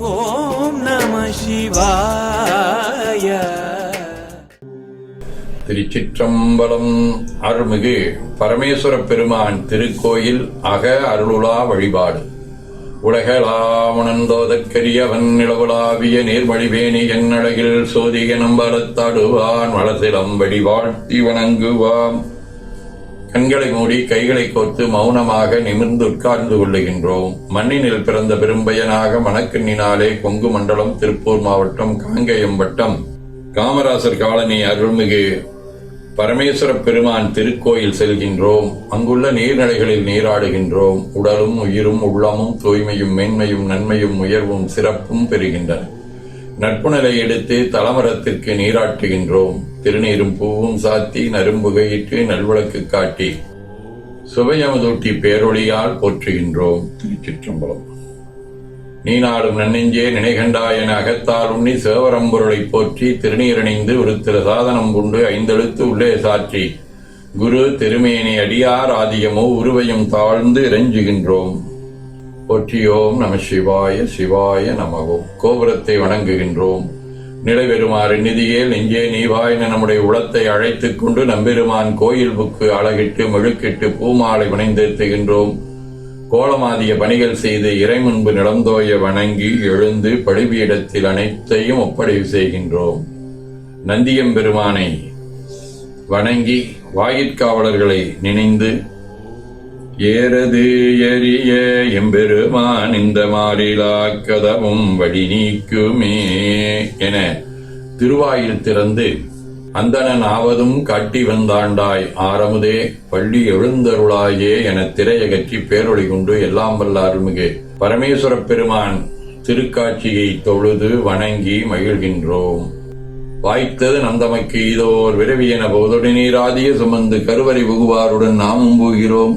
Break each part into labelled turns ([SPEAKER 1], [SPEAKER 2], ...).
[SPEAKER 1] ஓம் நம சிவாய.
[SPEAKER 2] திருச்சிற்றம்பலம் அருள்மிகு பரமேஸ்வர பெருமான் திருக்கோயில் அக அருளுலா வழிபாடு. உலகளாமுணந்தோதற்கரியவன் நிலவுலாவிய நீர்மழிவேணி என்னழகில் சோதிய நம்பலத்தாடுவான் வளசிலம்படி வாழ்த்தி வணங்குவான் கண்களை மூடி கைகளை கோர்த்து மௌனமாக நிமிர்ந்து உட்கார்ந்து கொள்ளுகின்றோம். மண்ணினில் பிறந்த பெரும்பயனாக மணக்கண்ணினாலே கொங்கு மண்டலம் திருப்பூர் மாவட்டம் காங்கேயம் வட்டம். காமராசர் காலனி அருள்மிகு பரமேஸ்வர பெருமான் திருக்கோயில் செல்கின்றோம். அங்குள்ள நீர்நிலைகளில் நீராடுகின்றோம். உடலும் உயிரும் உள்ளமும் தூய்மையும் மேன்மையும் நன்மையும் உயர்வும் சிறப்பும் பெறுகின்றன. நட்புணலை எடுத்து தலமரத்திற்கு நீராட்டுகின்றோம். திருநீரும் பூவும் சாத்தி நரும்புகையிட்டு நல்விளக்கு காட்டி சுவையமுதூட்டி பேரொழியால் போற்றுகின்றோம். திருச்சிற்றம்பலம். நீ நாடும் நன்னெஞ்சே நினைகண்டாய் என அகத்தால் உண்ணி சேவரம்பொருளை போற்றி திருநீரணிந்து ஒரு சாதனம் கொண்டு ஐந்தெழுத்து உள்ளே சாற்றி. குரு திருமேனி அடியார் ஆதியமோ உருவையும் தாழ்ந்து இறைஞ்சுகின்றோம். போற்றியோம் நம சிவாய சிவாய நமவோம் கோபுரத்தை வணங்குகின்றோம். நிலைபெறுமாறு நிதியே நெஞ்சே நீவாய் நம்முடைய உளத்தை அழைத்துக் கொண்டு நம்பெருமான் கோயில் புக்கு அழகிட்டு மெழுக்கிட்டு பூமாலை வணைந்தேத்துகின்றோம் கோலமாதிய பணிகள் செய்து இறை முன்பு நிலந்தோய வணங்கி எழுந்து படிவியிடத்தில் அனைத்தையும் ஒப்படைவு செய்கின்றோம். நந்தியம் பெருமானை வணங்கி வாயிற்காவலர்களை நினைந்து ஏறது எரிய எம்பெருமான் இந்த மாறிலா கதவும் வழி நீக்குமே என திருவாயில் திறந்து அந்தணன் ஆவதும் காட்டி வந்தாண்டாய் ஆரமுதே பள்ளி எழுந்தருளாயே என திரையகற்றி பேரொழி கொண்டு எல்லாம் வல்ல அருள்மிகு பரமேஸ்வரப் பெருமான் திருக்காட்சியை தொழுது வணங்கி மகிழ்கின்றோம். வாய்த்தது நந்தமக்கு இதோர் விரவியன போதொடு நீராதிய சுமந்து கருவறை புகுவாருடன் நாமும் போகிறோம்.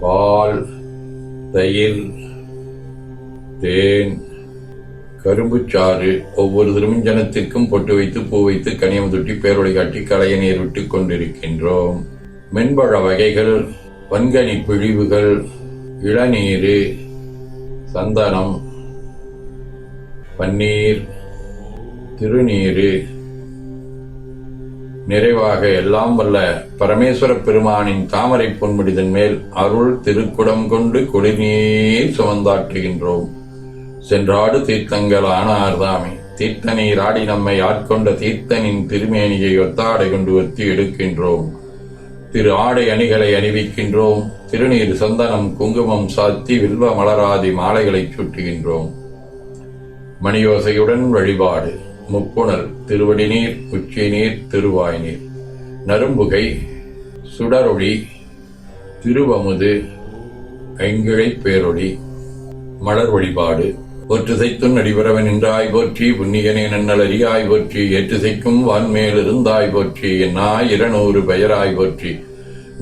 [SPEAKER 2] பால் தயிர் தேன் கரும்புச்சாறு ஒவ்வொரு திருமஞ்சனத்திற்கும் பொட்டு வைத்து பூ வைத்து கனியம் தொட்டி பேரொழி காட்டி களைய நீர் விட்டுக் கொண்டிருக்கின்றோம். மென்பழ வகைகள் வன்கனி பிழிவுகள் இளநீர் சந்தனம் பன்னீர் திருநீர் நிறைவாக எல்லாம் வல்ல பரமேஸ்வர பெருமானின் தாமரை பொன்முடிதன் மேல் அருள் திருக்குடம் கொண்டு குடிநீர் சுமந்தாற்றுகின்றோம். சென்றாடு தீர்த்தங்கள் ஆனார்தாமே. தீர்த்த நீர் நம்மை ஆட்கொண்ட தீர்த்தனின் திருமேனியை ஒத்தாடை கொண்டு ஒத்தி எடுக்கின்றோம். திரு ஆடை அணிகளை அணிவிக்கின்றோம். திருநீர் சந்தனம் குங்குமம் சாத்தி வில்வ மலராதி மாலைகளை சுட்டுகின்றோம். மணியோசையுடன் வழிபாடு. முப்புணல் திருவடி நீர் உச்சி நீர் திருவாய் நீர் நரும்புகை சுடரொளி திருவமுது ஐங்கிழை பேரொளி மலர் வழிபாடு. ஒற்றுசைத்தும் நடிபரவன் நின்றாய் போற்றி புண்ணியனே நன்னலரியாய் போற்றி ஏற்றுசைக்கும் வான்மேல் இருந்தாய் போற்றி நாய் இருநூறு பெயராய் போற்றி.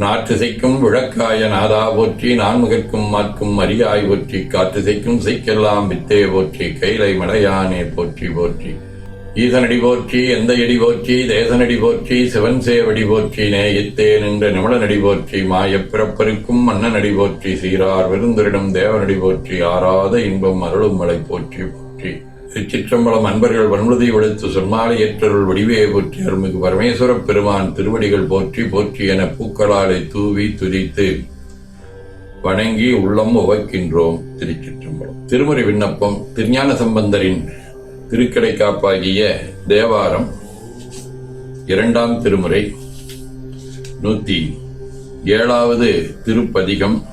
[SPEAKER 2] நாற்றுசைக்கும் விளக்காய நாதா போற்றி நான்முகற்கும் மாற்கும் அரியாய் போற்றி காற்றுசைக்கும் சைக்கெல்லாம் வித்தே போற்றி கைலை மலையானே போற்றி போற்றி. ஈசனடி போற்றி எந்த எடி போற்றி தேசனடி போற்றி சிவன் சேவடி போற்றி நேயித்தே நின்ற நிமலனடி போற்றி மாயப் மன்னனடி போற்றி சீரார் விருந்தரிடம் தேவனடி போற்றி ஆறாத இன்பம் அருளும் மலை போற்றி போற்றி. திருச்சிற்றம்பலம் அன்பர்கள் வன்முதி விடுத்து சொன்மாலை ஏற்றருள் வடிவே போற்றி. அருள்மிகு பரமேஸ்வர பெருமான் திருவடிகள் போற்றி போற்றி என பூக்களாலை தூவி துதித்து வணங்கி உள்ளம் உவக்கின்றோம் திருச்சிற்றம்பலம். திருமுறை விண்ணப்பம் திருஞான சம்பந்தரின் திருக்கடை காப்பாகிய தேவாரம் இரண்டாம் திருமுறை நூத்தி ஏழாவது திருப்பதிகம்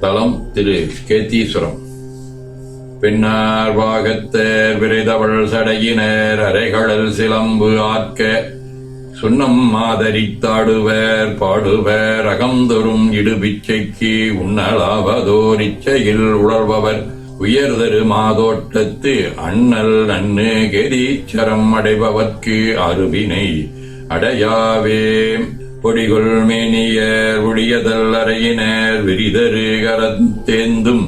[SPEAKER 2] தலம் திரு கேத்தீஸ்வரம். பின்னார் வாகத்தர் விரைதவள் சடையினர் அரைகடல் சிலம்பு ஆர்க்க சுண்ணம் மாதரித்தாடுவர் பாடுவர் அகந்தொரும் இடுபிச்சைக்கு உண்ணலாவதோர் இச்சையில் உழல்பவர் உயர்தரு மாதோட்டத்து அண்ணல் நன்னு கெதீச்சரம் அடைபவர்க்கு அருவினை அடையாவே பொடிகொள் மேனியர் ஒழியதல் அறையினர் விரிதரு கரத்தேந்தும்.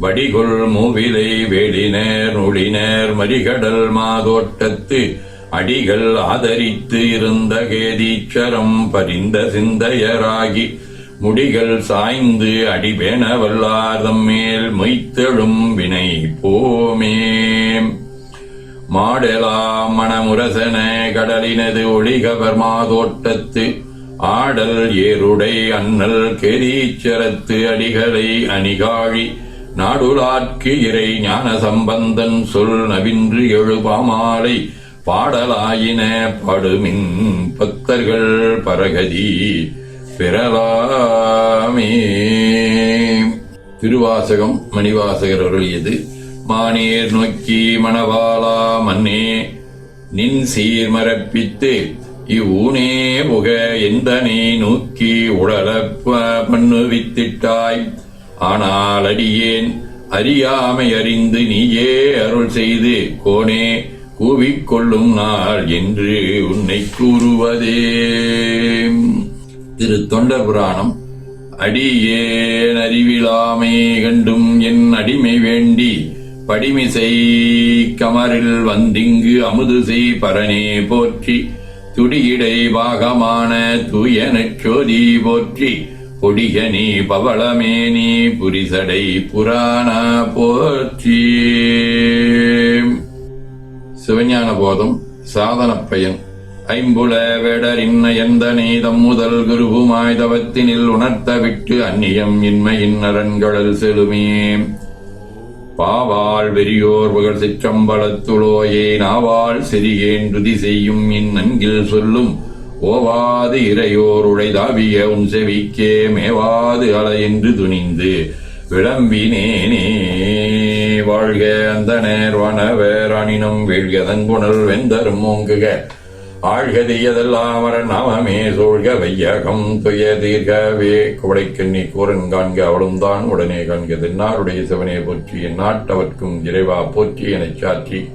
[SPEAKER 2] வடிகொள் மூவிலை வேலினர் நொழினர் மறிகடல் மாதோட்டத்து அடிகள் ஆதரித்து இருந்த கேதீச்சரம் பரிந்த சிந்தையராகி முடிகள் சாய்ந்து அடிபென வல்லார்தம் மேல் மொய்த்தெழும் வினை போமே. மாடலாம் மணமுரசன கடலினது ஒளிகவர் மாதோட்டத்து ஆடல் ஏருடை அண்ணல் கெரீச்சரத்து அடிகளை அணிகாழி நாடுலாற்கு இறை ஞான சம்பந்தன் சொல் நவின்று எழுபாமாலை பாடலாயின பாடுமின் பக்தர்கள் பரகதி. பெறலாமே திருவாசகம் மணிவாசகர் அருளியது மானேர் நோக்கி மணவாளா மன்னே நின் சீர் மரப்பித்து இவ்வூனே புக எந்தனை நோக்கி உடலப்ப பண்ணுவித்திட்டாய். ஆனால் அடியேன் அறியாமை அறிந்து நீயே அருள் செய்து கோனே கூவிக்கொள்ளும் நாள் என்று உன்னை கூறுவதே. திரு தொண்டர் புராணம் அடியேன் அறிவிலாமை கண்டும் என் அடிமை வேண்டி படிமிசை கமரில் வந்திங்கு அமுது செய் பரனே போற்றி துடியிடை பாகமான தூயனச் சோதி போற்றி கொடிகனி பவளமேனி புரிசடை புராண போற்றி. சிவஞான போதம் சாதன பயன் ஐம்புல வேடரின் எந்த நீதம் முதல் குருவுமாய் தவத்தினில் உணர்த்த விட்டு அந்நியம் இன்மையின் அரண்களல் செலுமே பாவால் வெறியோர் புகழ் சிற்றம்பலத்துளோயே நாவால் சிறியேன் துதி செய்யும் இன் நன்கில் சொல்லும் ஓவாது இறையோர் உழைதாவிய உன் செவிக்கே மேவாது அல என்று துணிந்து விளம்பினேனே. வாழ்க அந்த நேர் வனவேர் வீழ்கதன் புனல் வெந்தரும் ஓங்குக. ஆழ்கதியதெல்லாம் அவர நாமமே சூழ்க வையகம் துய தீர்கவே. குவளைக்கண்ணி கூரன் காண்க அவளும் தான் உடனே காண்க தென்னாருடைய சிவனே போற்றி என் நாட்டவர்க்கும் இறைவா போற்றி எனச் சாற்றி.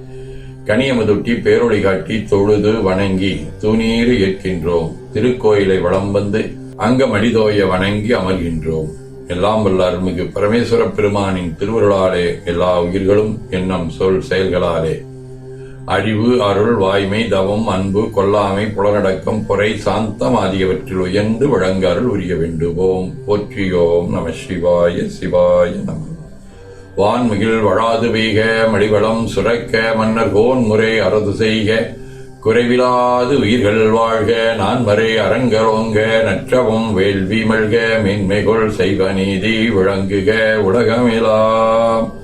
[SPEAKER 2] கனியமுதுட்டி பேரொழி காட்டி தொழுது வணங்கி தூணீறு ஏற்கின்றோம். திருக்கோயிலை வளம் வந்து அங்கமடிதோய வணங்கி அமர்கின்றோம். எல்லாம் வல்ல அருள்மிகு பரமேஸ்வர பெருமானின் திருவருளாலே எல்லா உயிர்களும் எண்ணம் சொல் செயல்களாலே. அறிவு அருள் வாய்மை தவம் அன்பு கொல்லாமை புலனடக்கம் பொறை சாந்தம் ஆகியவற்றில் உயர்ந்து வழங்க அருள் உரிய வேண்டுவோம். போற்றியோம் நம சிவாய சிவாய நம. வான்மிகில் வழாது பெய்க மடிவளம் சுரக்க மன்னர் கோன் முறை அறது செய்க. குறைவிலாது உயிர்கள் வாழ்க நான்மறை அறங்கரோங்க நற்றவும் வேள்வி மல்க மென்மைகொள் செய்வ நீதி விளங்குக உலகமிலாம்